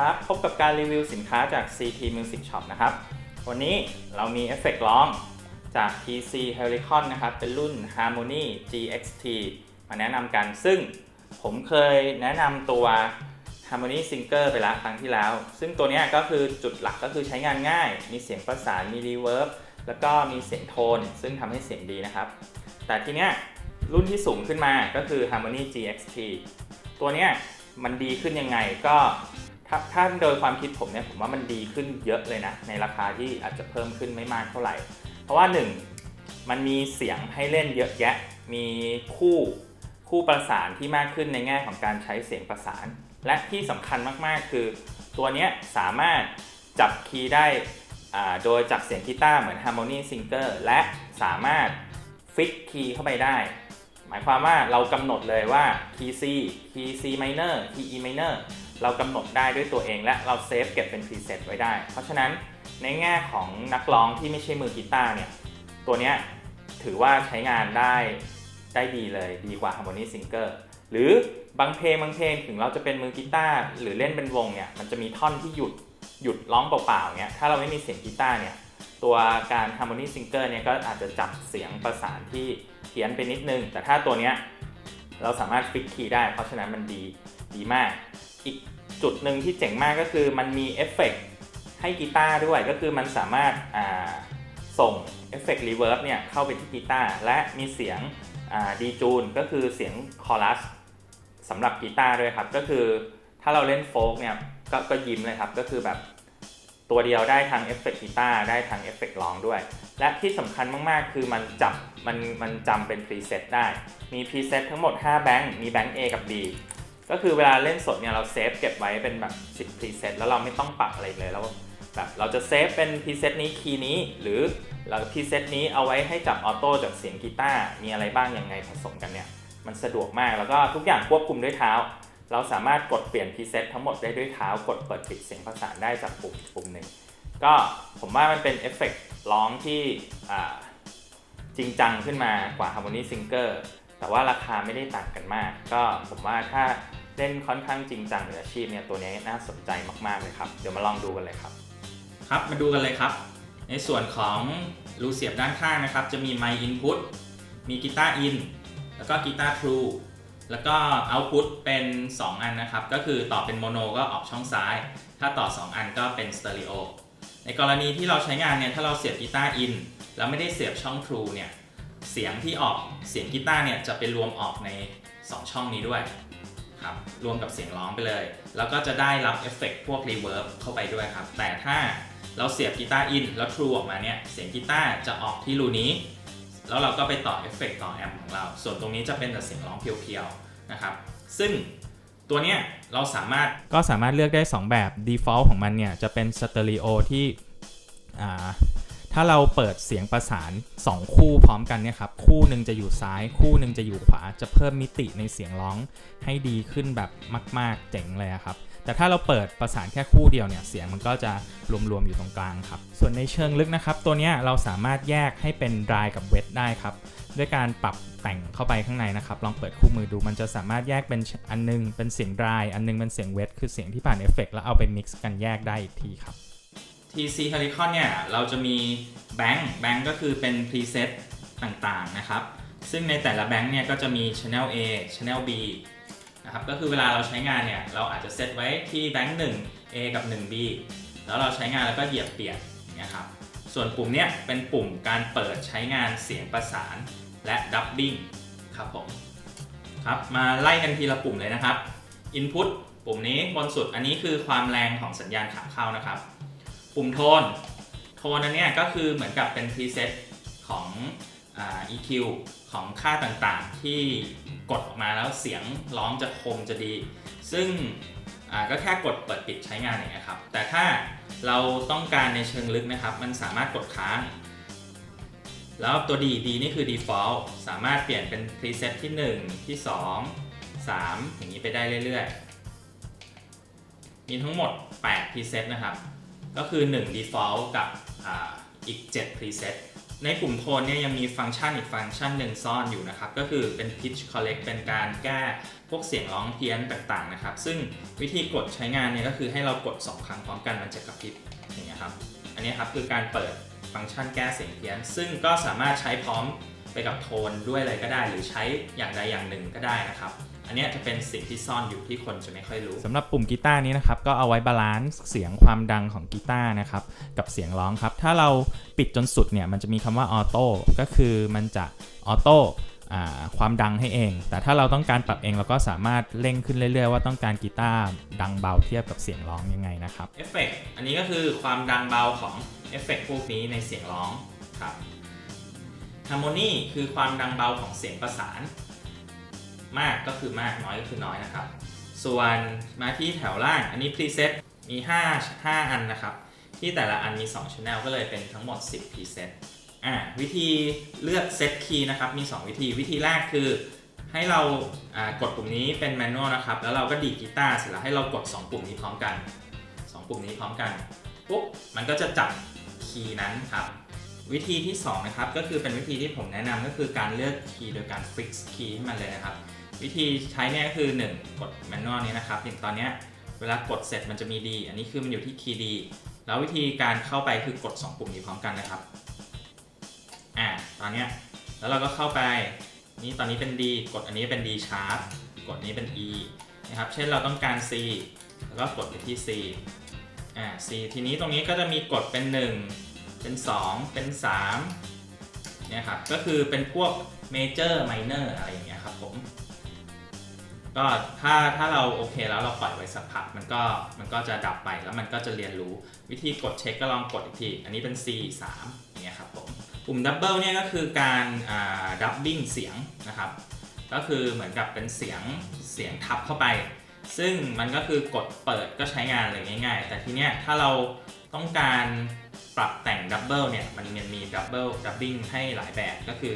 ครับพบกับการรีวิวสินค้าจาก CT Music Shop นะครับ วันนี้เรามีเอฟเฟกต์ร้องจาก TC Helicon นะครับ เป็นรุ่น Harmony GXT มาแนะนำกัน ซึ่งผมเคยแนะนำตัว Harmony Singer ไปแล้วครั้งที่แล้ว ซึ่งตัวนี้ก็คือจุดหลักก็คือใช้งานง่าย มีเสียงประสาน มีรีเวิร์บแล้วก็มีเสียงโทน ซึ่งทำให้เสียงดีนะครับ แต่ทีเนี้ยรุ่นที่สูงขึ้นมาก็คือ Harmony GXT ตัวเนี้ยมันดีขึ้นยังไงก็ ถ้าถ้าโดยความคิดผมเนี่ยผมว่ามันดีขึ้นเยอะเลยนะ ในราคาที่อาจจะเพิ่มขึ้นไม่มากเท่าไหร่ เพราะว่า 1 มันมีเสียงให้เล่นเยอะแยะ มีคู่คู่ประสานที่มากขึ้นในแง่ของการใช้เสียงประสาน และที่สำคัญมากๆ คือ ตัวนี้สามารถจับคีย์ได้โดยจากเสียงกีตาร์เหมือน Harmony Singer และสามารถฟิกคีย์เข้าไปได้ หมายความว่าเรากำหนดเลยว่าคีย์ C คีย์ C minor คีย์ E minor เรากำหนดได้ด้วยตัวเองและเราเซฟเก็บเป็นพรีเซตไว้ได้ เพราะฉะนั้นในแง่ของนักร้องที่ไม่ใช่มือกีตาร์เนี่ย ตัวเนี้ยถือว่าใช้งานได้ได้ดีเลยดีกว่า Harmony Singer หรือบางเพลงบางเพลงถึงเราจะเป็นมือกีตาร์หรือเล่นเป็นวงเนี่ยมันจะมีท่อนที่หยุดหยุดร้องเปล่าๆเนี่ยถ้าเราไม่มีเสียงกีตาร์เนี่ยตัวการ Harmony Singer เนี่ยก็อาจจะจับเสียงประสานที่เพี้ยนไปนิดนึง แต่ถ้าตัวเนี้ยเราสามารถฟิกคีย์ได้ เพราะฉะนั้นมันดีดีมาก อีกจุดหนึ่งที่เจ๋งมากก็คือมันมีเอฟเฟกต์ให้กีตาร์ด้วยก็คือมันสามารถาส่งเอฟเฟกต์รีเวิร์บเนี่ยเข้าไปที่กีตาร์และมีเสียงดีจูนก็คือเสียงคอรัสสำหรับกีตาร์ด้วยครับ ก็คือถ้าเราเล่นโฟล์กเนี่ยก็ก็ยิ้มเลยครับ ก็คือแบบตัวเดียวได้ทั้งเอฟเฟกต์กีตาร์ได้ทั้งเอฟเฟกต์ร้องด้วย และที่สำคัญมากๆ คือมันจับมันมันจำเป็นพรีเซตได้ มีพรีเซตทั้งหมด 5 แบงค์มีแบงค์ A กับ B ก็คือเวลาเล่นสดเนี่ยเราเซฟเก็บไว้เป็นแบบ 10พรีเซตแล้วเราไม่ต้องปรับอะไรเลยแล้วแบบเราจะเซฟเป็นพรีเซตนี้คีย์นี้ หรือเราพรีเซตนี้เอาไว้ให้จับออโต้จากเสียงกีตาร์มีอะไรบ้างยังไงผสมกันเนี่ย มันสะดวกมากแล้วก็ทุกอย่างควบคุมด้วยเท้า เราสามารถกดเปลี่ยนพรีเซตทั้งหมดได้ด้วยเท้ากดเปิดปิดเสียงประสานได้จากปุ่มปุ่มหนึ่งก็ผมว่ามันเป็นเอฟเฟกต์ร้องที่จริงจังขึ้นมากว่า Harmony Singer แต่ว่าราคาไม่ได้ต่างกันมาก ก็ผมว่าถ้า เล่นค่อนข้างจริงจังหรืออาชีพเนี่ยตัวนี้น่าสนใจมากๆเลยครับ เดี๋ยวมาลองดูกันเลยครับ ครับมาดูกันเลยครับ ในส่วนของรูเสียบด้านข้างนะครับ จะมีไมค์อินพุตมีกีตาร์อินแล้วก็กีตาร์ทรูแล้วก็เอาพุตเป็น 2 อันนะครับ ก็คือต่อเป็นโมโนก็ออกช่องซ้าย ถ้าต่อ 2 อันก็เป็นสเตอริโอในกรณีที่เราใช้งานเนี่ยถ้าเราเสียบกีตาร์อินแล้วไม่ได้เสียบช่อง True เนี่ยเสียงที่ออกเสียงกีตาร์เนี่ยจะไปรวมออกใน 2 ช่องนี้ด้วย ครับรวมกับเสียงร้องไปเลย แล้วก็จะได้รับเอฟเฟกต์พวกรีเวิร์บเข้าไปด้วยครับ แต่ถ้าเราเสียบกีตาร์อินแล้ว True ออกมาเนี่ย เสียงกีตาร์จะออกที่รูนี้ แล้วเราก็ไปต่อเอฟเฟกต์ต่อแอมป์ของเรา ส่วนตรงนี้จะเป็นแต่เสียงร้องเพียวๆนะครับ ซึ่งตัวเนี้ยเราสามารถก็สามารถเลือกได้ 2 แบบ default ของมันเนี่ย จะเป็นสเตอริโอที่อ่า ถ้าเราเปิดเสียงประสาน 2 คู่พร้อมกันเนี่ยครับ คู่หนึ่งจะอยู่ซ้าย คู่หนึ่งจะอยู่ขวา จะเพิ่มมิติในเสียงร้องให้ดีขึ้นแบบมาก ๆ เจ๋งเลยครับ แต่ถ้าเราเปิดประสานแค่คู่เดียวเนี่ย เสียงมันก็จะรวม ๆ อยู่ตรงกลางครับ ส่วนในเชิงลึกนะครับ ตัวเนี้ยเราสามารถแยกให้เป็น dry กับ wet ได้ครับ ด้วยการปรับแต่งเข้าไปข้างในนะครับ ลองเปิดคู่มือดู มันจะสามารถแยกเป็นอันนึงเป็นเสียง dry อันนึงเป็นเสียง wet คือเสียงที่ผ่านเอฟเฟกต์แล้วเอาไป mix กันแยกได้อีกทีครับ TC Helicon เนี่ยเราจะมีแบงค์แบงค์ก็คือเป็น preset ต่างๆนะครับ ซึ่งในแต่ละแบงค์เนี่ยก็จะมี channel A channel B นะครับก็คือเวลาเราใช้งานเนี่ยเราอาจจะเซตไว้ที่แบงค์1 A กับ1 B แล้วเราใช้งานแล้วก็เหยียบเปลี่ยนอย่างเงี้ยครับส่วนปุ่มเนี้ยเป็นปุ่มการเปิดใช้งานเสียงประสานและดับบิ้งครับผมครับมาไล่กันทีละปุ่มเลยนะครับ Input ปุ่มนี้บนสุดอันนี้คือความแรงของสัญญาณขาเข้านะครับ ปุ่มโทน โทนอันนี้ก็คือเหมือนกับเป็นพรีเซตของอ EQ ของค่าต่างๆ ที่กดออกมาแล้วเสียงร้องจะคมจะดี ซึ่งก็แค่กดเปิดปิดใช้งานอย่างเงี้ยครับ แต่ถ้าเราต้องการในเชิงลึกนะครับ มันสามารถกดค้าง แล้วตัว D D นี่คือ default สามารถเปลี่ยนเป็น preset ที่ 1 ที่ 2 3 อย่างนี้ไปได้เรื่อยๆ มีทั้งหมด 8 preset นะครับ ก็คือ 1 default กับอีก 7 preset ในปุ่มโทนเนี่ยยังมีฟังก์ชันอีกฟังก์ชันหนึ่งซ่อนอยู่นะครับ ก็คือเป็น pitch correct เป็นการแก้พวกเสียงร้องเพี้ยนต่างๆนะครับ ซึ่งวิธีกดใช้งานเนี่ยก็คือให้เรากด 2 ครั้งพร้อมกันมันจะกระพริบอย่างเงี้ยครับ อันนี้ครับคือการเปิดฟังก์ชันแก้เสียงเพี้ยน ซึ่งก็สามารถใช้พร้อมไปกับโทนด้วยเลยก็ได้ หรือใช้อย่างใดอย่างหนึ่งก็ได้นะครับ อันเนี้ยจะเป็นสิ่งที่ซ่อนอยู่ที่คนจะไม่ค่อยรู้สำหรับปุ่มกีตาร์นี้นะครับก็เอาไว้บาลานซ์เสียงความดังของกีตาร์นะครับกับเสียงร้องครับ ถ้าเราปิดจนสุดเนี่ยมันจะมีคำว่าออโต้ก็คือมันจะออโต้อ่าความดังให้เอง แต่ถ้าเราต้องการปรับเองเราก็สามารถเร่งขึ้นเรื่อยๆ ว่าต้องการกีตาร์ดังเบาเทียบกับเสียงร้องยังไงนะครับเอฟเฟกต์อันนี้ก็คือความดังเบาของเอฟเฟกต์พวกนี้ในเสียงร้องครับฮาร์โมนีคือความดังเบาของเสียงประสาน มากก็คือมากน้อยก็คือน้อยนะครับ ส่วนมาที่แถวล่างอันนี้พรีเซตมี 5 5 อันนะครับ ที่แต่ละอันมี 2 Channel ก็เลยเป็นทั้งหมด 10 preset อ่าวิธีเลือกเซตคีย์นะครับมี 2 วิธีวิธีแรกคือ ให้เรากดปุ่มนี้เป็นแมนนวลนะครับ แล้วเราก็ดีกีตาร์เสร็จแล้วให้เรากด 2 ปุ่มนี้พร้อมกัน 2 ปุ่มนี้พร้อมกันปุ๊บมันก็จะจับคีย์นั้นครับ วิธีที่ 2 นะครับ ก็คือเป็นวิธีที่ผมแนะนำก็คือการเลือกคีย์โดยการฟิกซ์คีย์ให้มันเลยนะครับ วิธีใช้เนี่ยก็คือ 1 กดแมนนวลนี้นะครับอย่างตอนเนี้ยเวลากดเสร็จมันจะมี D อันนี้คือมันอยู่ที่คีย์ D แล้ววิธีการเข้าไปคือกด 2 ปุ่มนี้พร้อมกันนะครับอ่าตอนเนี้ยแล้วเราก็เข้าไปนี่ตอนนี้เป็น D กดอันนี้เป็น D sharp กดนี้เป็น E นะครับ เช่นเราต้องการ C แล้วก็กดไปที่ C อ่า C ทีนี้ตรงนี้ก็จะมีกดเป็น 1 เป็น 2 เป็น3เนี่ยครับ ก็คือเป็นพวก major minor อะไรอย่างเงี้ยครับผม ก็ถ้าถ้าเราโอเคแล้วเราปล่อยไว้สักพักมันก็มันก็จะดับไปแล้วมันก็จะเรียนรู้วิธีกดเช็คก็ลองกดอีกที อันนี้เป็น C 3อย่างเงี้ยครับผมปุ่มดับเบิลเนี่ยก็คือการดับบิ้งเสียงนะครับ ก็คือเหมือนกับเป็นเสียงเสียงทับเข้าไป ซึ่งมันก็คือกดเปิดก็ใช้งานเลยง่าย ๆ แต่ทีเนี้ยถ้าเราต้องการปรับแต่งดับเบิลเนี่ยมันมันมีดับเบิลดับบิ้งให้หลายแบบก็คือ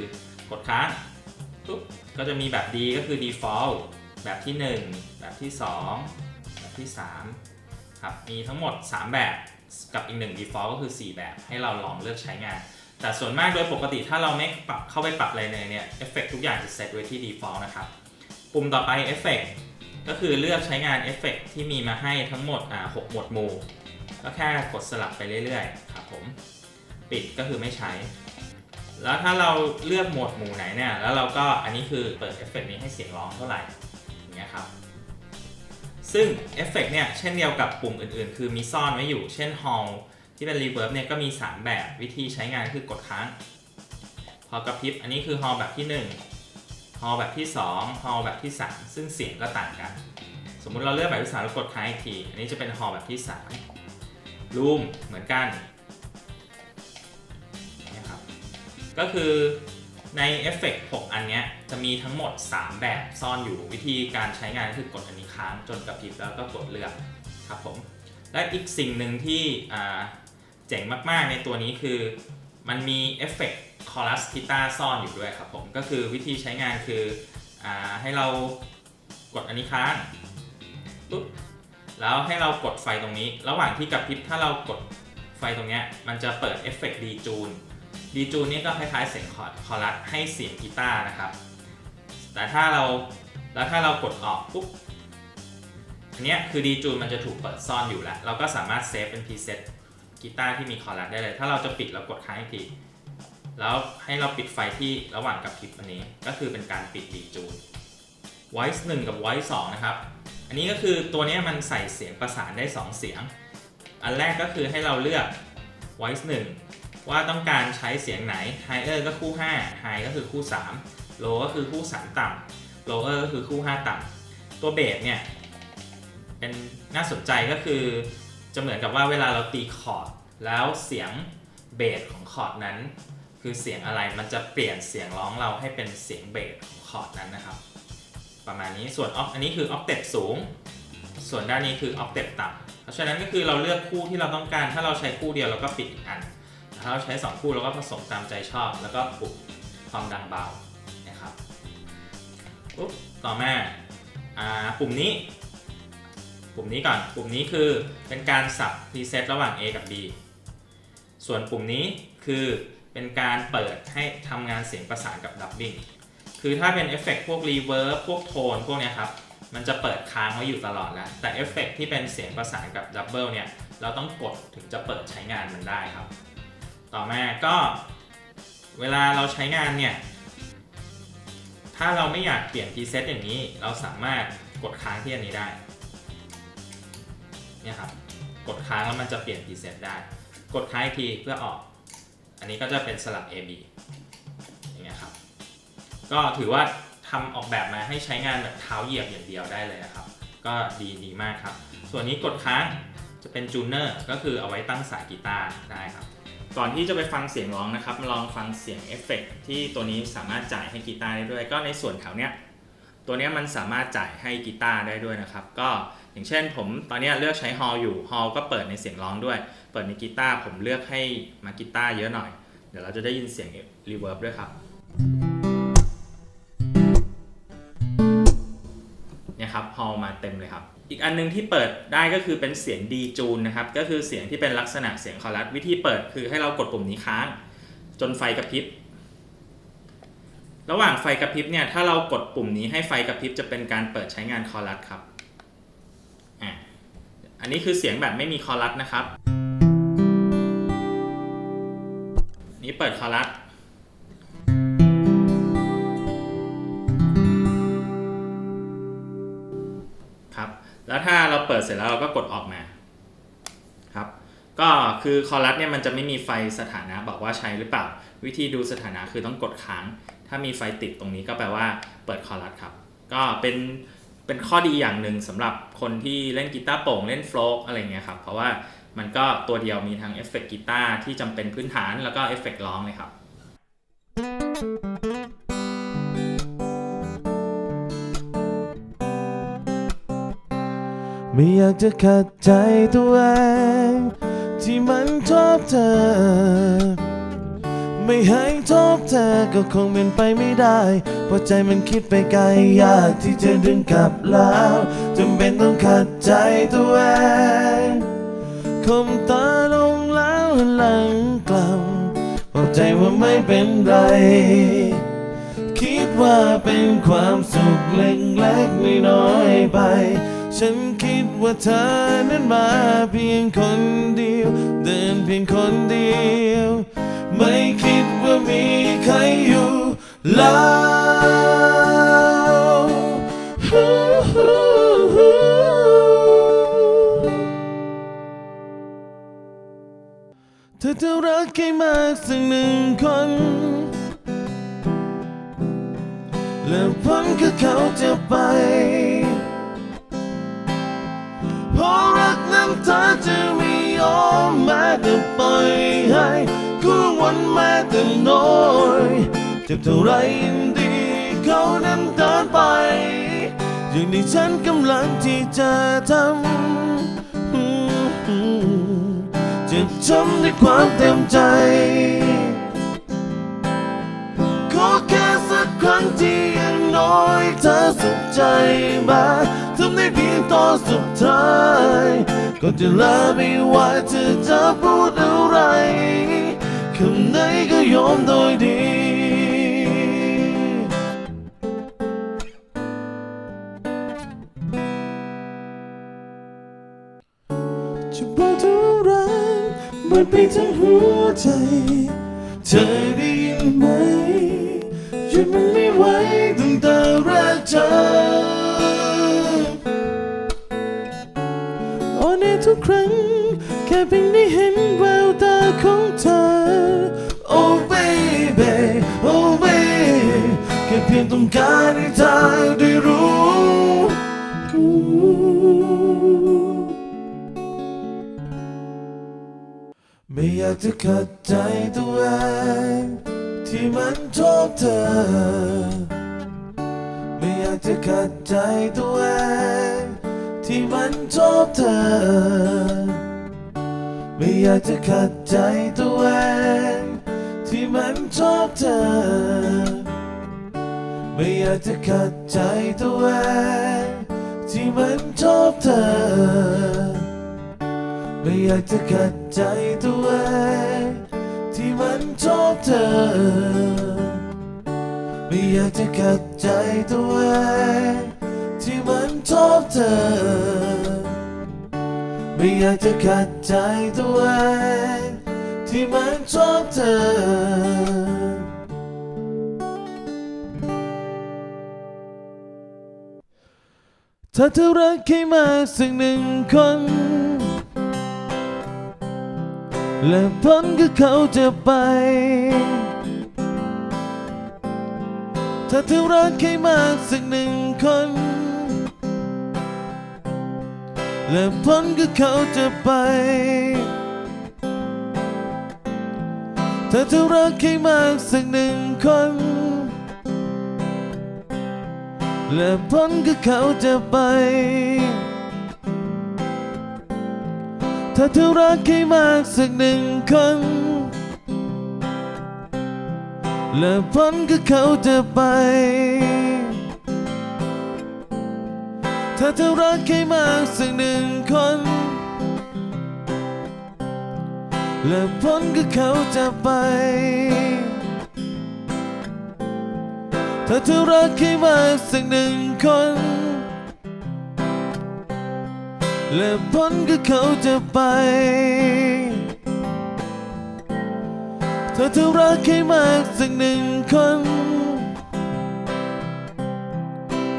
กดค้างปุ๊บก็จะมีแบบดีก็คือ default แบบที่ 1 แบบที่ 2 แบบที่3ครับมีทั้งหมด 3 แบบกับอีก1 default ก็คือ 4 แบบให้เราลองเลือกใช้งาน แต่ส่วนมากโดยปกติถ้าเราไม่ปรับเข้าไปปรับอะไรเลยเนี่ยเอฟเฟกทุกอย่างจะเซตไว้ที่ default นะครับ ปุ่มต่อไปเอฟเฟกก็คือเลือกใช้งานเอฟเฟกที่มีมาให้ทั้งหมดอ่า6หมวดหมู่ ก็แค่กดสลับไปเรื่อยๆครับผมปิดก็คือไม่ใช้ แล้วถ้าเราเลือกหมวดหมู่ไหนเนี่ย แล้วเราก็อันนี้คือเปิดเอฟเฟกนี้ให้เสียงร้องเท่าไหร่ อย่างเงี้ยครับซึ่งเอฟเฟกเนี่ยเช่นเดียวกับปุ่มอื่นๆ คือมีซ่อนไว้อยู่ เช่น Hall ที่เป็น Reverb เนี่ยก็มี 3 แบบวิธีใช้งานคือกดค้าง พอกระพริบอันนี้คือ Hall แบบที่ 1 Hall แบบที่ 2 Hall แบบที่ 3 ซึ่งเสียงก็ต่างกัน สมมุติเราเลือกแบบที่3แล้วกดค้างอีกที อันนี้จะเป็น Hall แบบที่3 Room เหมือนกันนี่ยครับก็คือ ในเอฟเฟกต์6อันเนี้ยจะมีทั้งหมด 3 แบบซ่อนอยู่วิธีการใช้งานก็คือกดอันนี้ค้างจนกระพริบแล้วก็กดเลือกครับผม และอีกสิ่งหนึ่งที่เจ๋งมากๆในตัวนี้คือมันมีเอฟเฟกต์คอรัสกีตาร์ซ่อนอยู่ด้วยครับผมก็คือวิธีใช้งานคืออให้เรากดอันนี้ค้างปุ๊บแล้วให้เรากดไฟตรงนี้ ระหว่างที่กระพริบถ้าเรากดไฟตรงนี้มันจะเปิดเอฟเฟกต์ดีจูน ดีจูนนี่ก็คล้ายๆเสียงคอร์ดคอรัสให้เสียงกีตาร์นะครับ แต่ถ้าเราแล้วถ้าเรากดออกปุ๊บอันนี้คือดีจูนมันจะถูกเปิดซ่อนอยู่แล้ว เราก็สามารถเซฟเป็นพรีเซตกีตาร์ที่มีคอรัสได้เลย ถ้าเราจะปิดเรากดค้างอีกที แล้วให้เราปิดไฟที่ระหว่างกับพริบอันนี้ ก็คือเป็นการปิดดีจูน voice 1 กับ voice 2 นะครับ อันนี้ก็คือตัวนี้มันใส่เสียงประสานได้ 2 เสียง อันแรกก็คือให้เราเลือก voice 1 ว่าต้องการใช้เสียงไหน higher ก็คู่ 5 high ก็คือคู่ 3 low ก็คือคู่ 3 ต่ำ lower ก็คือคู่ 5 ต่ำ ตัวเบสเนี่ย เป็นน่าสนใจก็คือ จะเหมือนกับว่าเวลาเราตีคอร์ด แล้วเสียงเบสของคอร์ดนั้น คือเสียงอะไรมันจะเปลี่ยนเสียงร้องเราให้เป็นเสียงเบสของคอร์ดนั้นนะครับ ประมาณนี้ส่วนออฟอันนี้คือออฟเต็ปสูง ส่วนด้านนี้คือออฟเต็ปต่ำเพราะฉะนั้นก็คือเราเลือกคู่ที่เราต้องการ ถ้าเราใช้คู่เดียวเราก็ปิดอีกอัน เราใช้ 2 คู่เราก็ผสมตามใจชอบ แล้วก็ปลุกความดังเบานะครับปุ๊บต่อมาอ่าปุ่มนี้ ปุ่มนี้ก่อน ปุ่มนี้คือเป็นการสับพรีเซตระหว่าง A กับ B ส่วนปุ่มนี้คือเป็นการเปิดให้ทำงานเสียงประสานกับดับบิ n งคือถ้าเป็นเอฟเฟกต์พวกรีเวิร์บพวกโทนพวกเนี้ยครับ มันจะเปิดค้างไว้อยู่ตลอดแล้ว แต่เอฟเฟกต์ที่เป็นเสียงประสานกับดับเบิลเนี่ย เราต้องกดถึงจะเปิดใช้งานมันได้ครับ ต่อมาก็เวลาเราใช้งานเนี่ย ถ้าเราไม่อยากเปลี่ยนพรีเซตอย่างนี้ เราสามารถกดค้างที่อันนี้ได้ เนี่ยครับ กดค้างแล้วมันจะเปลี่ยนพรีเซตได้ กดค้างอีกทีเพื่อออก อันนี้ก็จะเป็นสลับ A B อย่างเงี้ยครับ ก็ถือว่าทำออกแบบมาให้ใช้งานแบบเท้าเหยียบอย่างเดียวได้เลยนะครับ ก็ดีดีมากครับ ส่วนนี้กดค้างจะเป็นจูเนอร์ก็คือเอาไว้ตั้งสายกีตาร์ได้ครับ ก่อนที่จะไปฟังเสียงร้องนะครับมาลองฟังเสียงเอฟเฟกต์ที่ตัวนี้สามารถจ่ายให้กีตาร์ได้ด้วย ก็ในส่วนแถวเนี้ยตัวเนี้ยมันสามารถจ่ายให้กีตาร์ได้ด้วยนะครับ ก็อย่างเช่นผมตอนเนี้ยเลือกใช้ฮอลอยู่ฮอลก็เปิดในเสียงร้องด้วย เปิดในกีตาร์ผมเลือกให้มากีตาร์เยอะหน่อย เดี๋ยวเราจะได้ยินเสียงรีเวิร์บด้วยครับ มาเต็มเลยครับ อีกอันหนึงที่เปิดได้ก็คือเป็นเสียงดีจูนนะครับ ก็คือเสียงที่เป็นลักษณะเสียงคอรัสวิธีเปิดคือให้เรากดปุ่มนี้ค้าง จนไฟกระพริบ ระหว่างไฟกระพริบเนี่ยถ้าเรากดปุ่มนี้ให้ไฟกระพริบจะเป็นการเปิดใช้งานคอรัสครับอะอันนี้คือเสียงแบบไม่มีคอรัสนะครับ นี่เปิดคอรัส แล้วถ้าเราเปิดเสร็จแล้วเราก็กดออกมาครับ ก็คือคอรัสเนี่ยมันจะไม่มีไฟสถานะบอกว่าใช้หรือเปล่า วิธีดูสถานะคือต้องกดค้าง ถ้ามีไฟติดตรงนี้ก็แปลว่าเปิดคอรัสครับ ก็เป็นเป็นข้อดีอย่างหนึ่งสำหรับคนที่เล่นกีตาร์โปร่งเล่นโฟล์กอะไรเงี้ยครับ เพราะว่ามันก็ตัวเดียวมีทั้งเอฟเฟกต์กีตาร์ที่จำเป็นพื้นฐานแล้วก็เอฟเฟกต์ร้องเลยครับ ไม่อยากจะขัดใจตัวเองที่มันชอบเธอ ไม่ให้ชอบเธอก็คงเป็นไปไม่ได้เพราะใจมันคิดไปไกลยากที่จะดึงกลับแล้วจำเป็นต้องขัดใจตัวเองคมตาลงแล้วหลังกลับบอกใจว่าไม่เป็นไร คิดว่าเป็นความสุขเล็กๆไม่น้อยไป ฉันคิดว่าเธอนั้นมาเพียงคนเดียว เดินเพียงคนเดียว ไม่คิดว่ามีใครอยู่แล้วเธอจะรักใครมากสักหนึ่งคนแล้วพ้นคือเขาจะไป เพราะรักนั้นเธอจะไม่ยอมแม้แต่ปล่อยให้คู่วันแม้แต่น้อยเจ็บเท่าไรยินดีเขานั้นเดินไป อย่างที่ฉันกำลังที่จะทำจ็บช้ำด้วยความเต็มใจ ขอแค่สักครั้งที่อย่างน้อยเธอสุขใจมา ทำได้เพียงตอนสุดท้ายก็จะลาไม่ว่าเธอจะพูดอะไรคำไหนก็ยอมโดยดีจะบอกเท่าไรมันไปทั้งหัวใจ เธอได้ยินไหมหยุดมันไม่ไหวตั้งแต่แรกเจอ ทุกครั้ง แค่เพียงได้เห็นแววตาของเธอ Oh baby Oh baby แค่เพียงต้องการให้เธอได้รู้ไม่อยากจะขัดใจตัวเองที่มันชอบเธอ ไม่อยากจะขัดใจตัวเอง ที่มันชอบเธอ ไม่อยากจะขัดใจตัวเองที่มันชอบเธอ ไม่อยากจะขัดใจตัวเองที่มันชอบเธอ ไม่อยากจะขัดใจตัวเองที่มันโทษเธอ ไม่อยากจะขัดใจตัวเอง ที่มันชอบเธอ ไม่อยากจะขัดใจตัวเองที่มันชอบเธอ ถ้าเธอรักใครมาสักหนึ่งคน และผลก็เขาจะไป ถ้าเธอรักใครมาสักหนึ่งคน และผลก็เขาจะไป ถ้าเธอรักใครมากสักหนึ่งคน และผลก็เขาจะไปถ้าเธอรักใครมากสักหนึ่งคนและผลก็เขาจะไป ถ้าเธอรักใครมากสักหนึ่งคน และผลก็เขาจะไป ถ้าเธอรักใครมากสักหนึ่งคน และผลก็เขาจะไป ถ้าเธอรักใครมากสักหนึ่งคน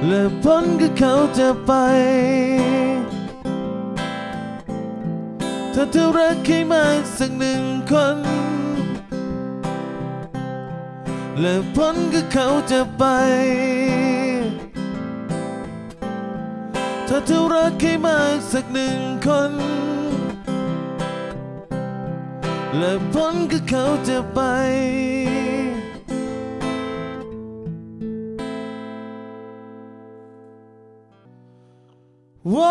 และผลก็เขาจะไป ถ้าเธอรักใครมากสักหนึ่งคน และผลก็เขาจะไปถ้าเธอรักใครมากสักหนึ่งคนและผลก็เขาจะไป Whoa.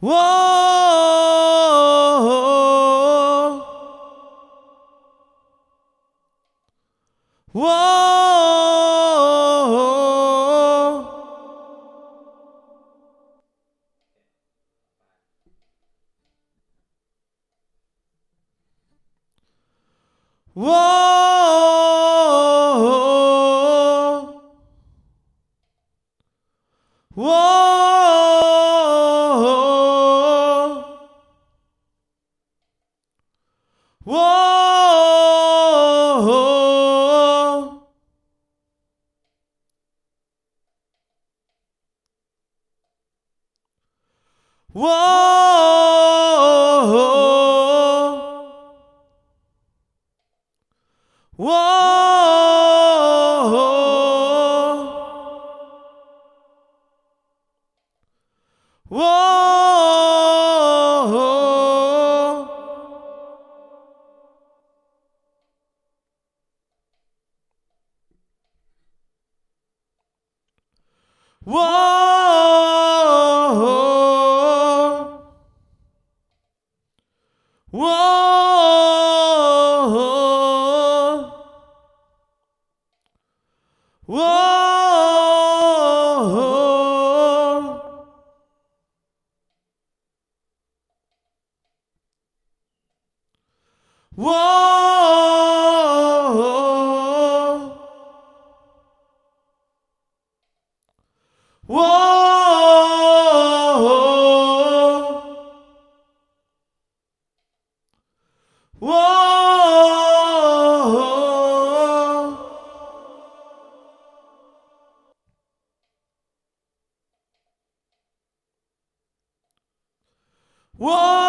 Whoa. Whoa. Whoa! Whoa! Whoa!